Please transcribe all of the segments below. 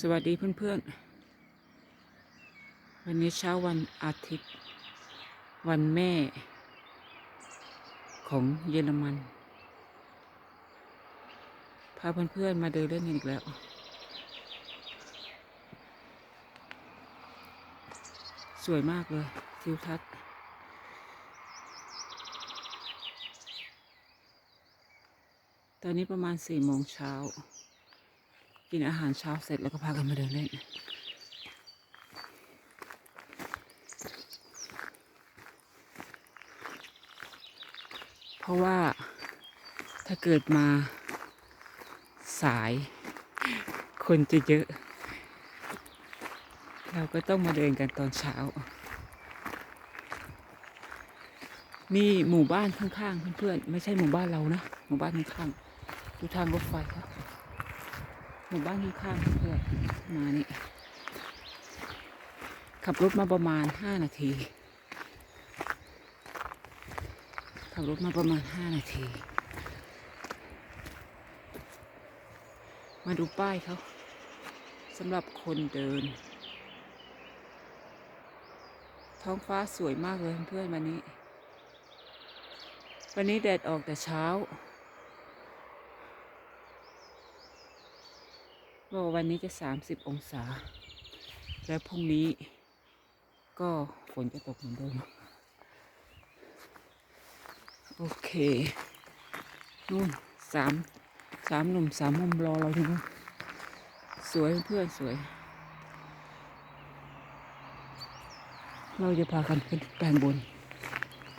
สวัสดีเพื่อนๆ วันนี้เช้าวันอาทิตย์ วันแม่ ของเยอรมัน พาเพื่อนๆ มาเดินเล่นกันอีกแล้ว สวยมากเลย ทิวทัศน์ตอนนี้ประมาณสี่โมงเช้า กินอาหารเช้าเสร็จแล้วก็พากันมาเดินเล่นเพราะว่าถ้าเกิดมาสายคนจะเยอะ เราก็ต้องมาเดินกันตอนเช้า นี่หมู่บ้านข้างๆเพื่อนๆ ไม่ใช่หมู่บ้านเรานะ หมู่บ้านข้างๆดูทางรถไฟครับ หมู่บ้านข้างๆเพื่อนมานี่ ขับรถมาประมาณห้านาที ขับรถมาประมาณห้านาที มาดูป้ายเขาสำหรับคนเดิน ท้องฟ้าสวยมากเลยเพื่อนวันนี้ วันนี้แดดออกแต่เช้า บอ กว่าวันนี้จะ30องศา แล้วพรุ่งนี้ก็ฝนจะตกเหมือนเดิม โอเค นู่นสามสามหนุ่มสามมุมรอเราที่นู่นสวยเพื่อนสวย เราจะพากันขึ้นแปลงบน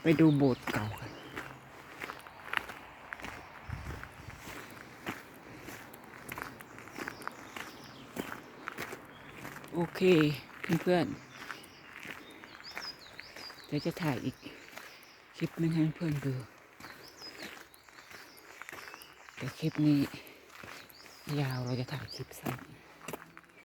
ไปดูโบสถ์เก่ากัน โอเคเพื่อนๆเดี๋ยวจะถ่ายอีกคลิปนึงให้เพื่อนดูแต่คลิปนี้ยาวเราจะถ่ายคลิปสั้น